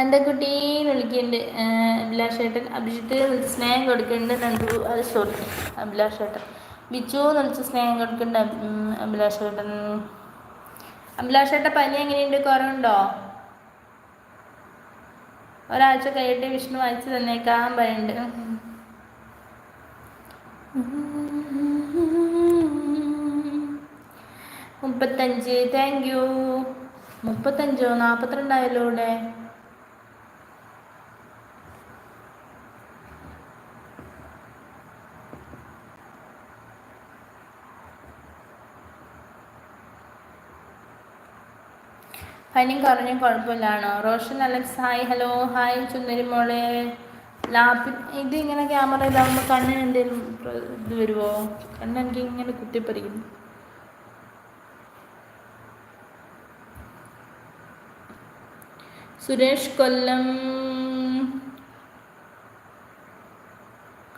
എന്റെ കുട്ടീന്ന് വിളിക്കുന്നുണ്ട് അഭിലാഷേട്ടൻ. അഭിജിത്ത് വിളിച്ച് സ്നേഹം കൊടുക്കുന്നുണ്ട് നന്ദു അത് സോറി അഭിലാഷേട്ടൻ. ബിച്ചു എന്ന് വിളിച്ച് സ്നേഹം കൊടുക്കുന്നുണ്ട് അഭിലാഷേട്ടൻ. അഭിലാഷേട്ട പനി എങ്ങനെയുണ്ട്? കുറവുണ്ടോ ഒരാഴ്ച കഴിയട്ടെ വിഷ്ണു വായിച്ചു തന്നേക്കാൻ പറയുന്നുണ്ട് മുപ്പത്തഞ്ച്. താങ്ക് യു മുപ്പത്തഞ്ചോ നാൽപ്പത്തിരണ്ടായാലോ ഇവിടെ? പനിയും കുറഞ്ഞും കുഴപ്പമില്ലാണോ? Roshan Alex hi hello hi ചുന്ദരി മോളെ. ലാപ്പി ഇത് ഇങ്ങനെ ക്യാമറ ഇതാകുമ്പോൾ കണ്ണിന് എന്തെങ്കിലും ഇത് വരുമോ കണ്ണെനിക്ക് ഇങ്ങനെ കുത്തിപ്പറിക്കുന്നു. സുരേഷ് കൊല്ലം.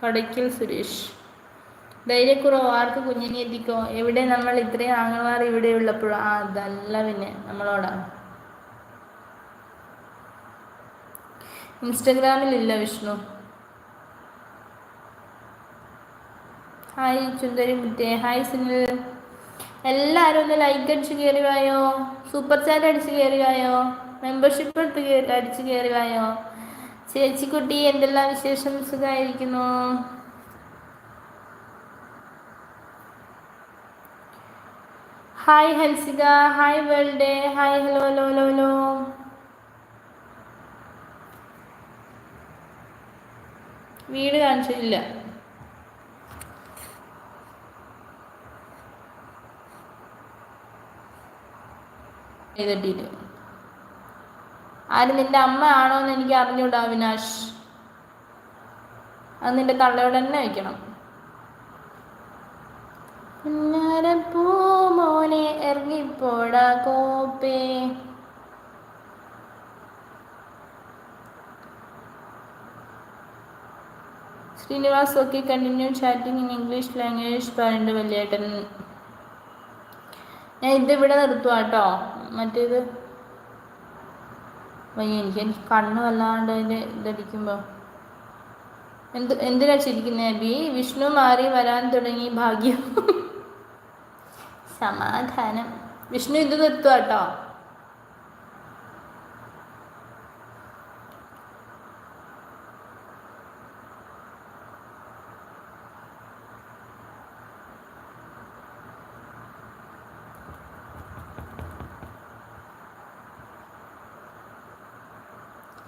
കടയ്ക്കൽ സുരേഷ്. ധൈര്യക്കുറവ് ആർക്ക് കുഞ്ഞിനെ എത്തിക്കോ? എവിടെ നമ്മൾ ഇത്രയും ആങ്ങളമാർ ഇവിടെ ഉള്ളപ്പോഴോ ആ അതല്ല പിന്നെ നമ്മളോടാണ് ഇൻസ്റ്റഗ്രാമിലില്ല വിഷ്ണു. ഹായ് ചുന്ദരി മുറ്റേ ഹായ് സുനിൽ. എല്ലാവരും ഒന്ന് ലൈക്ക് അടിച്ച് കയറി വായോ? സൂപ്പർ ചാറ്റ് അടിച്ച് കയറി വായോ? മെമ്പർഷിപ്പ് എടുത്ത് അടിച്ച് കയറി വായോ? ചേച്ചിക്കുട്ടി എന്തെല്ലാം വിശേഷം? സുഖമായിരിക്കുന്നു? Hi Hansika. Hi world hi hello hello hello hello വീട് കാണിച്ചില്ല ചെയ്തിട്ടില്ല ആര് നിന്റെ അമ്മ ആണോ എന്ന് എനിക്ക് അറിഞ്ഞൂടാ അവിനാഷ്. അത് നിന്റെ തള്ളയോട് തന്നെ വയ്ക്കണം പൂ മോനെ ഇറങ്ങിപ്പോടാ കോപ്പേ. Srinivas okay continue chatting in English language പറയുന്നുണ്ട് വലിയേട്ടൻ. ഞാൻ ഇത് ഇവിടെ നിർത്തുക കേട്ടോ മറ്റേത്? വയ്യ എനിക്ക് എനിക്ക് കണ്ണ് വല്ലാണ്ട് അതിന്റെ ഇതടിക്കുമ്പോൾ എന്ത് എന്തിനാ ചിരിക്കുന്നത് ബി? വിഷ്ണു മാറി വരാൻ തുടങ്ങി ഭാഗ്യം. സമാധാനം. വിഷ്ണു ഇത് നിർത്തുക കേട്ടോ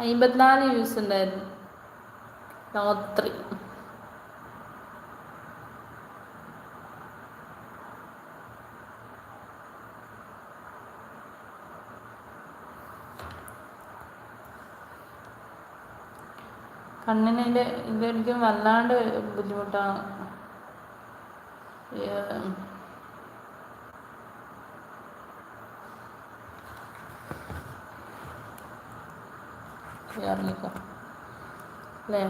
അമ്പത്തിനാല് വ്യൂസ് ഉണ്ടായിരുന്നു. രാത്രി. കണ്ണിനെ ഇതെനിക്കും വല്ലാണ്ട് ബുദ്ധിമുട്ടാണ്. ഇറങ്ങിക്കോ അല്ലേ?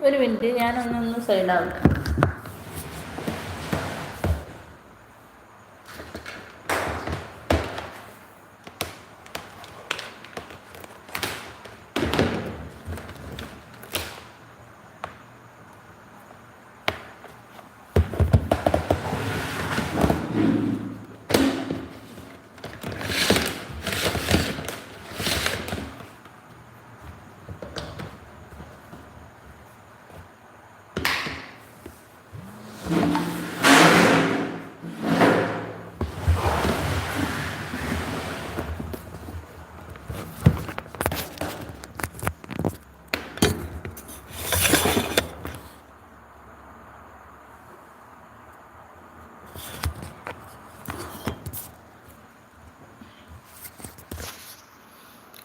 ഒരു മിനിറ്റ് ഞാനൊന്നൊന്ന് സൈഡാവട്ടെ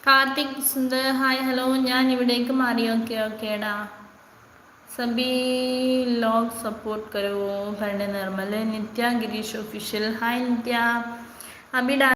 കാർത്തിക് സുന്ദർ ഹായ് ഹലോ ഞാൻ ഇവിടേക്ക് മാറി. ഓക്കെ ഓക്കേടാ സബി ലോഗ് സപ്പോർട്ട് കരുവോ ഭരണ നിർമ്മൽ നിത്യ ഗിരീഷ് ഒഫീഷ്യൽ. ഹായ് നിത്യ. അബി